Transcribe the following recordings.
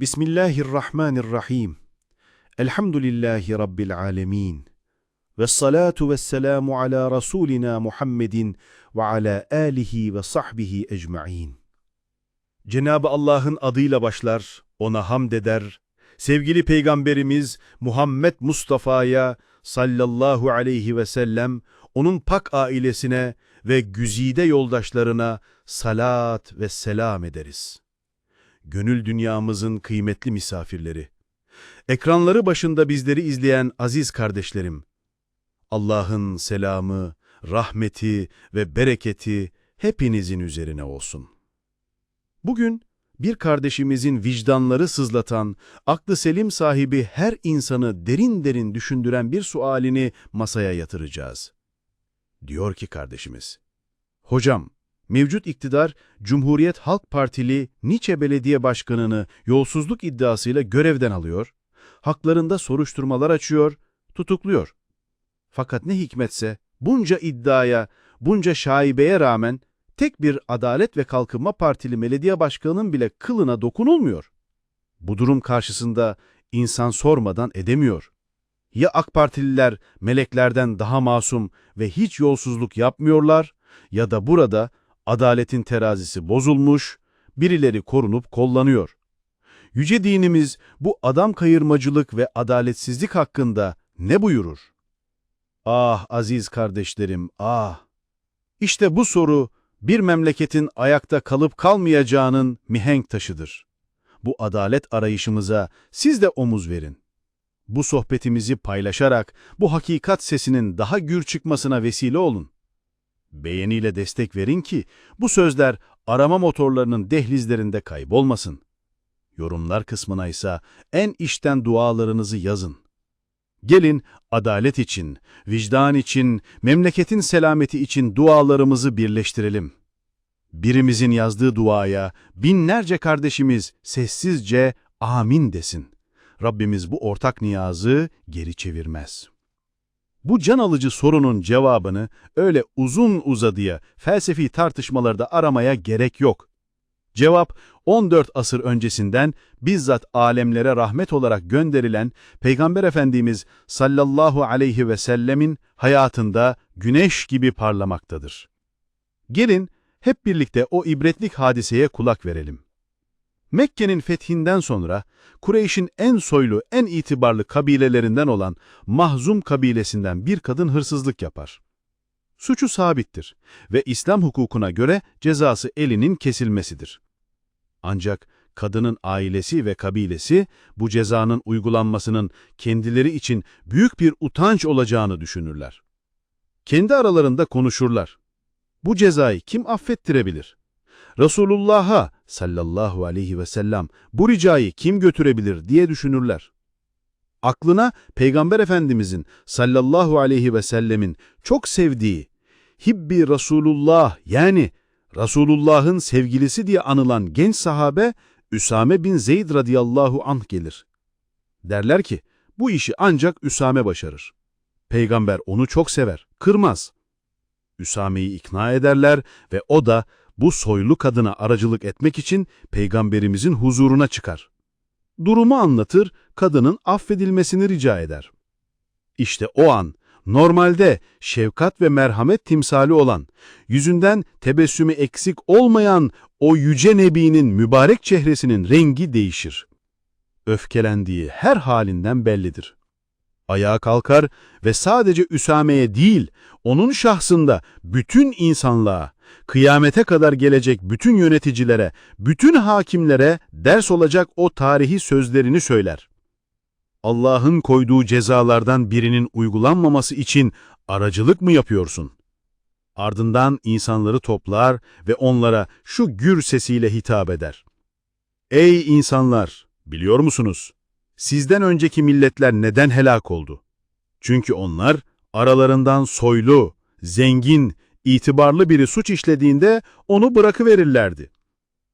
Bismillahirrahmanirrahim. Elhamdülillahi Rabbil alemin. Ve salatu ve selamu ala Rasulina Muhammedin ve ala alihi ve sahbihi ecma'in. Cenab-ı Allah'ın adıyla başlar, ona hamd eder. Sevgili Peygamberimiz Muhammed Mustafa'ya sallallahu aleyhi ve sellem, onun pak ailesine ve güzide yoldaşlarına salat ve selam ederiz. Gönül dünyamızın kıymetli misafirleri, ekranları başında bizleri izleyen aziz kardeşlerim, Allah'ın selamı, rahmeti ve bereketi hepinizin üzerine olsun. Bugün bir kardeşimizin vicdanları sızlatan, aklı selim sahibi her insanı derin derin düşündüren bir sualini masaya yatıracağız. Diyor ki kardeşimiz, Hocam, mevcut iktidar Cumhuriyet Halk Partili Niçe Belediye Başkanı'nı yolsuzluk iddiasıyla görevden alıyor, haklarında soruşturmalar açıyor, tutukluyor. Fakat ne hikmetse bunca iddiaya, bunca şaibeye rağmen tek bir Adalet ve Kalkınma Partili belediye başkanının bile kılına dokunulmuyor. Bu durum karşısında insan sormadan edemiyor. Ya AK Partililer meleklerden daha masum ve hiç yolsuzluk yapmıyorlar ya da burada adaletin terazisi bozulmuş, birileri korunup kollanıyor. Yüce dinimiz bu adam kayırmacılık ve adaletsizlik hakkında ne buyurur? Ah aziz kardeşlerim, ah! İşte bu soru bir memleketin ayakta kalıp kalmayacağının mihenk taşıdır. Bu adalet arayışımıza siz de omuz verin. Bu sohbetimizi paylaşarak bu hakikat sesinin daha gür çıkmasına vesile olun. Beğeniyle destek verin ki bu sözler arama motorlarının dehlizlerinde kaybolmasın. Yorumlar kısmına ise en içten dualarınızı yazın. Gelin adalet için, vicdan için, memleketin selameti için dualarımızı birleştirelim. Birimizin yazdığı duaya binlerce kardeşimiz sessizce amin desin. Rabbimiz bu ortak niyazı geri çevirmez. Bu can alıcı sorunun cevabını öyle uzun uzadıya felsefi tartışmalarda aramaya gerek yok. Cevap 14 asır öncesinden bizzat alemlere rahmet olarak gönderilen Peygamber Efendimiz sallallahu aleyhi ve sellemin hayatında güneş gibi parlamaktadır. Gelin hep birlikte o ibretlik hadiseye kulak verelim. Mekke'nin fethinden sonra Kureyş'in en soylu, en itibarlı kabilelerinden olan Mahzum kabilesinden bir kadın hırsızlık yapar. Suçu sabittir ve İslam hukukuna göre cezası elinin kesilmesidir. Ancak kadının ailesi ve kabilesi bu cezanın uygulanmasının kendileri için büyük bir utanç olacağını düşünürler. Kendi aralarında konuşurlar. Bu cezayı kim affettirebilir? Resulullah'a sallallahu aleyhi ve sellem bu ricayı kim götürebilir diye düşünürler. Aklına Peygamber Efendimizin sallallahu aleyhi ve sellemin çok sevdiği Hibbi Resulullah yani Resulullah'ın sevgilisi diye anılan genç sahabe Üsame bin Zeyd radıyallahu anh gelir. Derler ki bu işi ancak Üsame başarır. Peygamber onu çok sever, kırmaz. Üsame'yi ikna ederler ve o da bu soylu kadına aracılık etmek için peygamberimizin huzuruna çıkar. Durumu anlatır, kadının affedilmesini rica eder. İşte o an normalde şefkat ve merhamet timsali olan, yüzünden tebessümü eksik olmayan o yüce nebinin mübarek çehresinin rengi değişir. Öfkelendiği her halinden bellidir. Ayağa kalkar ve sadece Üsame'ye değil, onun şahsında bütün insanlığa, kıyamete kadar gelecek bütün yöneticilere, bütün hakimlere ders olacak o tarihi sözlerini söyler. Allah'ın koyduğu cezalardan birinin uygulanmaması için aracılık mı yapıyorsun? Ardından insanları toplar ve onlara şu gür sesiyle hitap eder. Ey insanlar! Biliyor musunuz? Sizden önceki milletler neden helak oldu? Çünkü onlar aralarından soylu, zengin, itibarlı biri suç işlediğinde onu bırakıverirlerdi.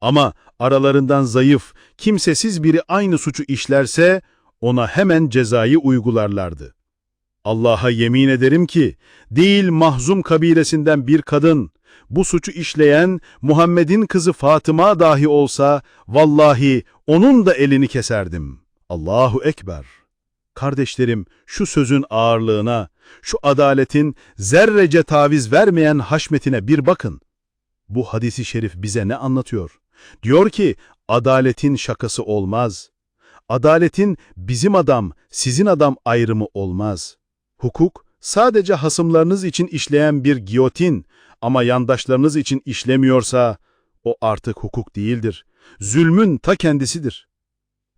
Ama aralarından zayıf, kimsesiz biri aynı suçu işlerse ona hemen cezayı uygularlardı. Allah'a yemin ederim ki, değil mahzum kabilesinden bir kadın, Bu suçu işleyen Muhammed'in kızı Fatıma dahi olsa vallahi onun da elini keserdim. Allahu Ekber. Kardeşlerim şu sözün ağırlığına, şu adaletin zerrece taviz vermeyen haşmetine bir bakın. Bu hadisi şerif bize ne anlatıyor? Diyor ki adaletin şakası olmaz. Adaletin bizim adam, sizin adam ayrımı olmaz. Hukuk sadece hasımlarınız için işleyen bir giyotin ama yandaşlarınız için işlemiyorsa o artık hukuk değildir. Zulmün ta kendisidir.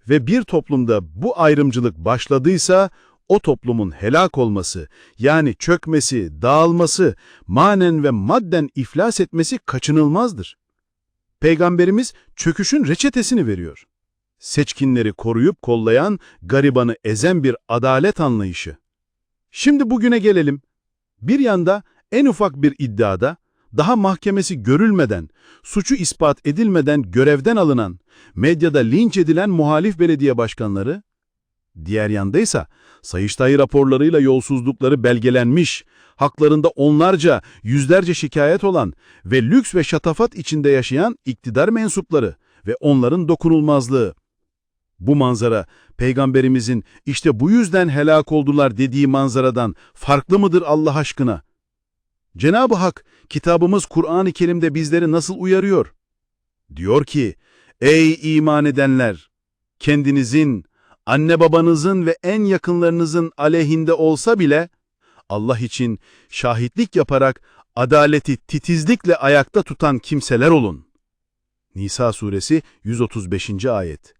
Ve bir toplumda bu ayrımcılık başladıysa o toplumun helak olması, yani çökmesi, dağılması, manen ve madden iflas etmesi kaçınılmazdır. Peygamberimiz çöküşün reçetesini veriyor. Seçkinleri koruyup kollayan, garibanı ezen bir adalet anlayışı. Şimdi bugüne gelelim. Bir yanda en ufak bir iddiada, daha mahkemesi görülmeden, suçu ispat edilmeden görevden alınan, medyada linç edilen muhalif belediye başkanları, diğer yandaysa Sayıştay raporlarıyla yolsuzlukları belgelenmiş, haklarında onlarca, yüzlerce şikayet olan ve lüks ve şatafat içinde yaşayan iktidar mensupları ve onların dokunulmazlığı. Bu manzara, Peygamberimizin işte bu yüzden helak oldular dediği manzaradan farklı mıdır Allah aşkına? Cenab-ı Hak, kitabımız Kur'an-ı Kerim'de bizleri nasıl uyarıyor? Diyor ki, ey iman edenler! Kendinizin, anne babanızın ve en yakınlarınızın aleyhinde olsa bile, Allah için şahitlik yaparak adaleti titizlikle ayakta tutan kimseler olun. Nisa suresi 135. ayet.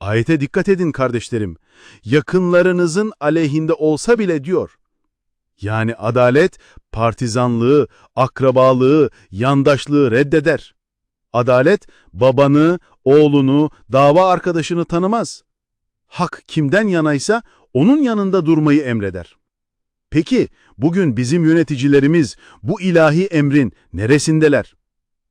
Ayete dikkat edin kardeşlerim. Yakınlarınızın aleyhinde olsa bile diyor. Yani adalet partizanlığı, akrabalığı, yandaşlığı reddeder. Adalet babanı, oğlunu, dava arkadaşını tanımaz. Hak kimden yanaysa onun yanında durmayı emreder. Peki bugün bizim yöneticilerimiz bu ilahi emrin neresindeler?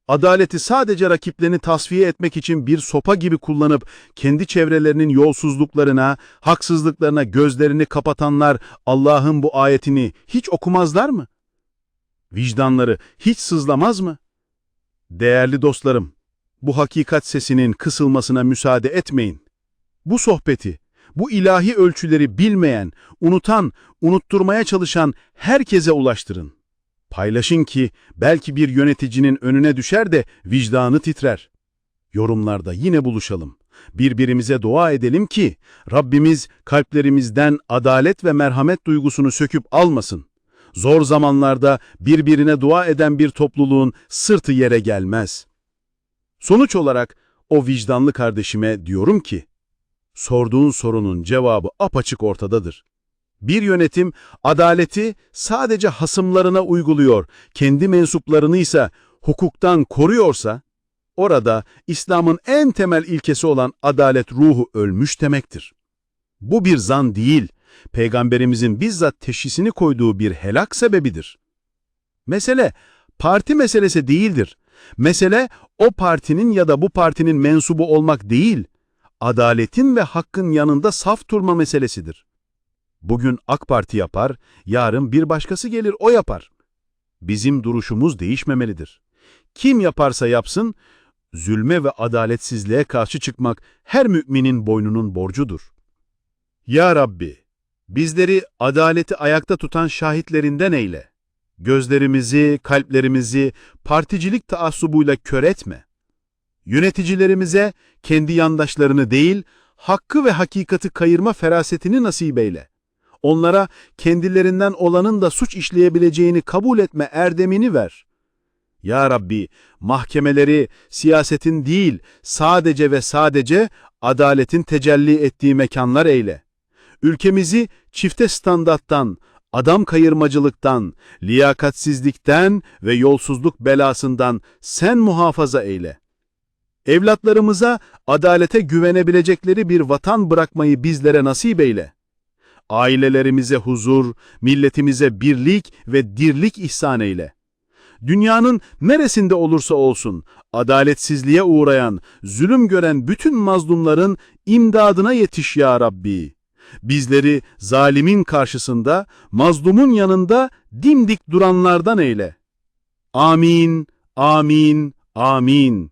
Adaleti sadece rakiplerini tasfiye etmek için bir sopa gibi kullanıp kendi çevrelerinin yolsuzluklarına, haksızlıklarına gözlerini kapatanlar Allah'ın bu ayetini hiç okumazlar mı? Vicdanları hiç sızlamaz mı? Değerli dostlarım, bu hakikat sesinin kısılmasına müsaade etmeyin. Bu sohbeti, bu ilahi ölçüleri bilmeyen, unutan, unutturmaya çalışan herkese ulaştırın. Paylaşın ki belki bir yöneticinin önüne düşer de vicdanı titrer. Yorumlarda yine buluşalım. Birbirimize dua edelim ki Rabbimiz kalplerimizden adalet ve merhamet duygusunu söküp almasın. Zor zamanlarda birbirine dua eden bir topluluğun sırtı yere gelmez. Sonuç olarak o vicdanlı kardeşime diyorum ki, sorduğun sorunun cevabı apaçık ortadadır. Bir yönetim adaleti sadece hasımlarına uyguluyor, kendi mensuplarını ise hukuktan koruyorsa, orada İslam'ın en temel ilkesi olan adalet ruhu ölmüş demektir. Bu bir zan değil, Peygamberimizin bizzat teşhisini koyduğu bir helak sebebidir. Mesele, parti meselesi değildir. Mesele, o partinin ya da bu partinin mensubu olmak değil, adaletin ve hakkın yanında saf durma meselesidir. Bugün AK Parti yapar, yarın bir başkası gelir o yapar. Bizim duruşumuz değişmemelidir. Kim yaparsa yapsın, zulme ve adaletsizliğe karşı çıkmak her müminin boynunun borcudur. Ya Rabbi, bizleri adaleti ayakta tutan şahitlerinden eyle. Gözlerimizi, kalplerimizi particilik taassubuyla kör etme. Yöneticilerimize kendi yandaşlarını değil, hakkı ve hakikati kayırma ferasetini nasip eyle. Onlara kendilerinden olanın da suç işleyebileceğini kabul etme erdemini ver. Ya Rabbi, mahkemeleri siyasetin değil, sadece ve sadece adaletin tecelli ettiği mekanlar eyle. Ülkemizi çifte standarttan, adam kayırmacılıktan, liyakatsizlikten ve yolsuzluk belasından sen muhafaza eyle. Evlatlarımıza adalete güvenebilecekleri bir vatan bırakmayı bizlere nasip eyle. Ailelerimize huzur, milletimize birlik ve dirlik ihsan eyle. Dünyanın neresinde olursa olsun adaletsizliğe uğrayan, zulüm gören bütün mazlumların imdadına yetiş ya Rabbi. Bizleri zalimin karşısında, mazlumun yanında dimdik duranlardan eyle. Amin, amin, amin.